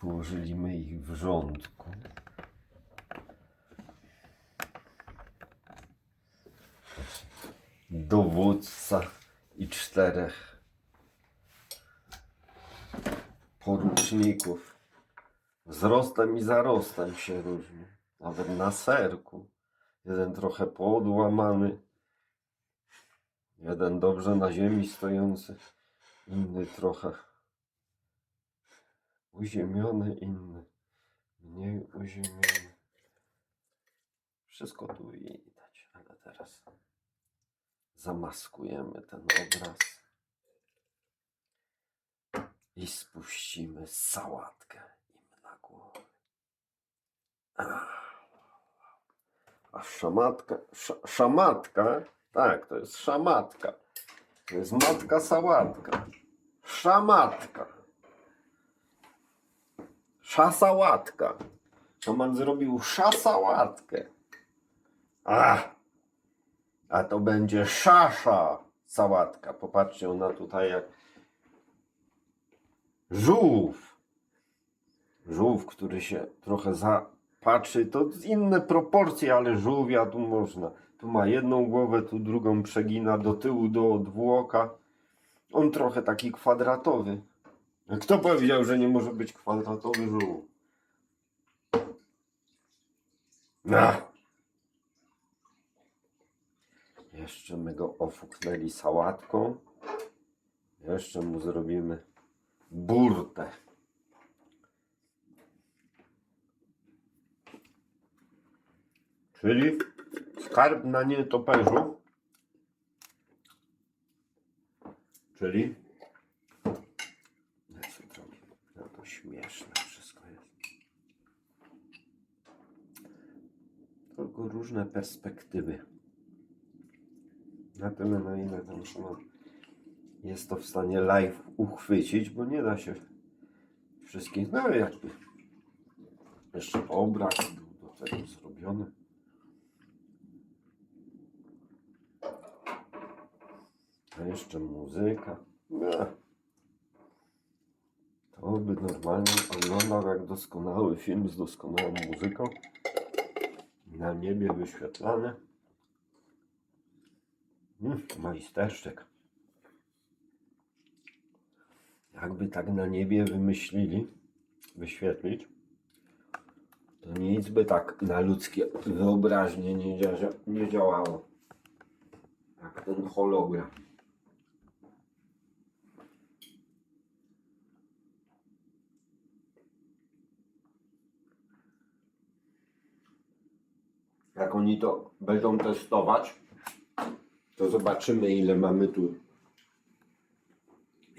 Położyliśmy ich w rządku. Dowódca i czterech poruczników. Wzrostem i zarostem się różni. Nawet na serku. Jeden trochę poodłamany. Jeden dobrze na ziemi stojący. Inny trochę uziemiony, inny mniej uziemiony. Wszystko tu widać, ale teraz zamaskujemy ten obraz i spuścimy sałatkę im na głowę. A szamatka, sz, szamatka, tak, to jest szamatka. To jest matka sałatka. Szamatka. Szasałatka. Szaman zrobił szasałatkę. A, a to będzie szasza sałatka. Popatrzcie, ona tutaj jak żółw. Żółw, który się trochę zapatrzy. To inne proporcje, ale żółwia tu można. Tu ma jedną głowę, tu drugą przegina do tyłu, do odwłoka. On trochę taki kwadratowy. Kto powiedział, że nie może być kwadratowy żółw? No. Jeszcze my go ofuknęli sałatką. Jeszcze mu zrobimy burtę. Czyli skarb na nietoperzu. Czyli Jezu, to, no to śmieszne wszystko jest. Tylko różne perspektywy. Na tyle, na ile tam Szymon jest to w stanie live uchwycić, bo nie da się wszystkich, no jakby jeszcze obraz był do tego zrobiony. A jeszcze muzyka. No. To by normalnie oglądał jak doskonały film z doskonałą muzyką. Na niebie wyświetlane. Mm. Jakby tak na niebie wymyślili, wyświetlić, to nic by tak na ludzkie wyobraźnie nie, dzia- nie działało. Jak ten hologram. Jak oni to będą testować, to zobaczymy ile mamy tu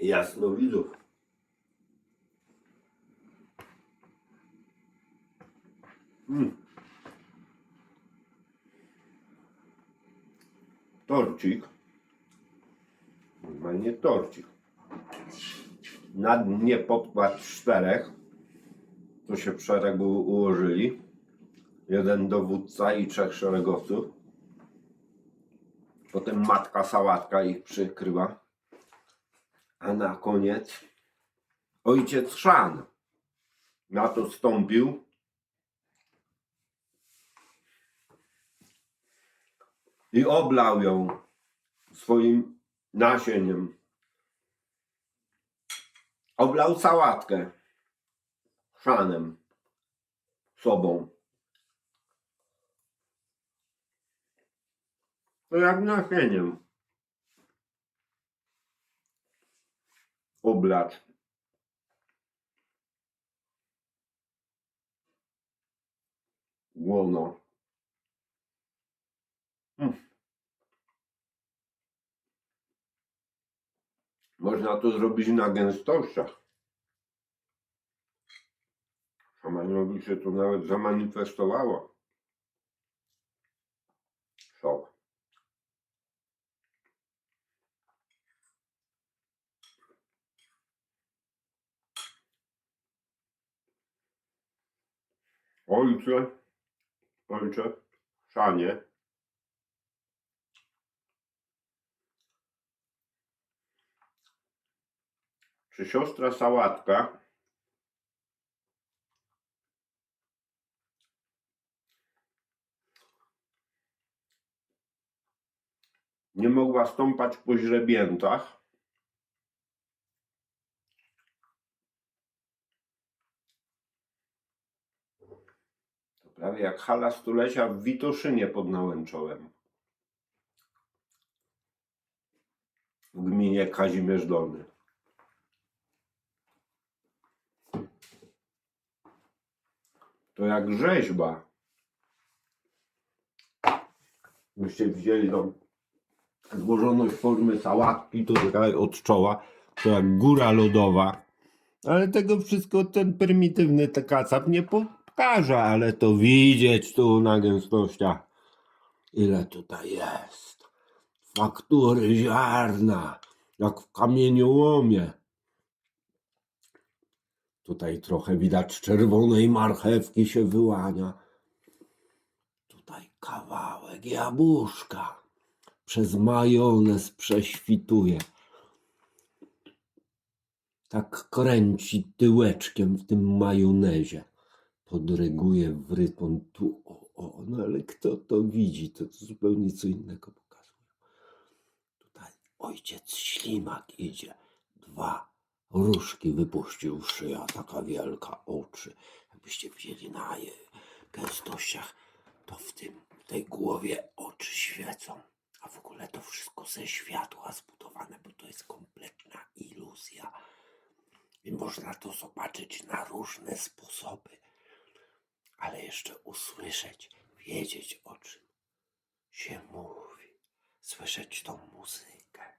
jasnowidzów. Mm. Torcik. Normalnie torcik. Na dnie podkład czterech. To się w szeregu ułożyli. Jeden dowódca i trzech szeregowców. Potem matka sałatka ich przykryła. A na koniec ojciec Szan na to stąpił. I oblał ją swoim nasieniem. Oblał sałatkę szanem sobą. To jak nasieniem. Oblać. Łono. Mm. Można to zrobić na gęstościach. Szamanowi się to nawet zamanifestowało. Ojcze, ojcze, szanie. Czy siostra sałatka nie mogła stąpać po źrebiętach? Prawie jak hala stulecia w Witoszynie pod Nałęczołem. W gminie Kazimierz Dolny. To jak rzeźba. Byście widzieli tą złożoność formy sałatki, to taka od czoła, to jak góra lodowa. Ale tego wszystko ten prymitywny tekacap nie pokaże, ale to widzieć tu na gęstościach. Ile tutaj jest. Faktury ziarna, jak w kamieniołomie. Tutaj trochę widać czerwonej marchewki się wyłania. Tutaj kawałek jabłuszka przez majonez prześwituje. Tak kręci tyłeczkiem w tym majonezie. Podryguje w rytm tu, o, o, no ale kto to widzi, to, zupełnie co innego pokazuje. Tutaj ojciec ślimak idzie, dwa różki wypuścił szyja, taka wielka, oczy. Jakbyście widzieli na je gęstościach, to w tym, w tej głowie oczy świecą. A w ogóle to wszystko ze światła zbudowane, bo to jest kompletna iluzja. I można to zobaczyć na różne sposoby, ale jeszcze usłyszeć, wiedzieć o czym się mówi, słyszeć tą muzykę.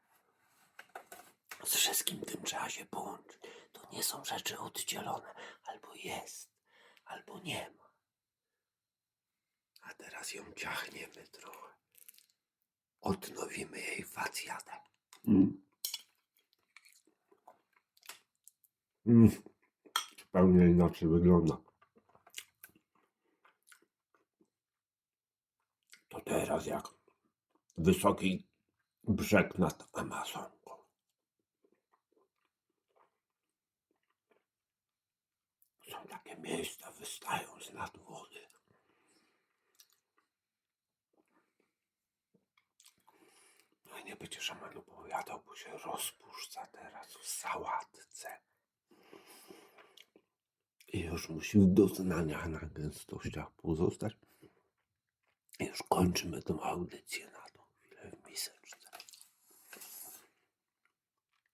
Z wszystkim tym trzeba się połączyć. To nie są rzeczy oddzielone. Albo jest, albo nie ma. A teraz ją ciachniemy trochę. Odnowimy jej facjatę. Mm. Mm. Zupełnie inaczej wygląda. To teraz jak wysoki brzeg nad Amazonką. Są takie miejsca, wystają z nad wody. No i nie będzie szaman opowiadał, bo się rozpuszcza teraz w sałatce. I już musi w doznaniach na gęstościach pozostać. Już kończymy tą audycję na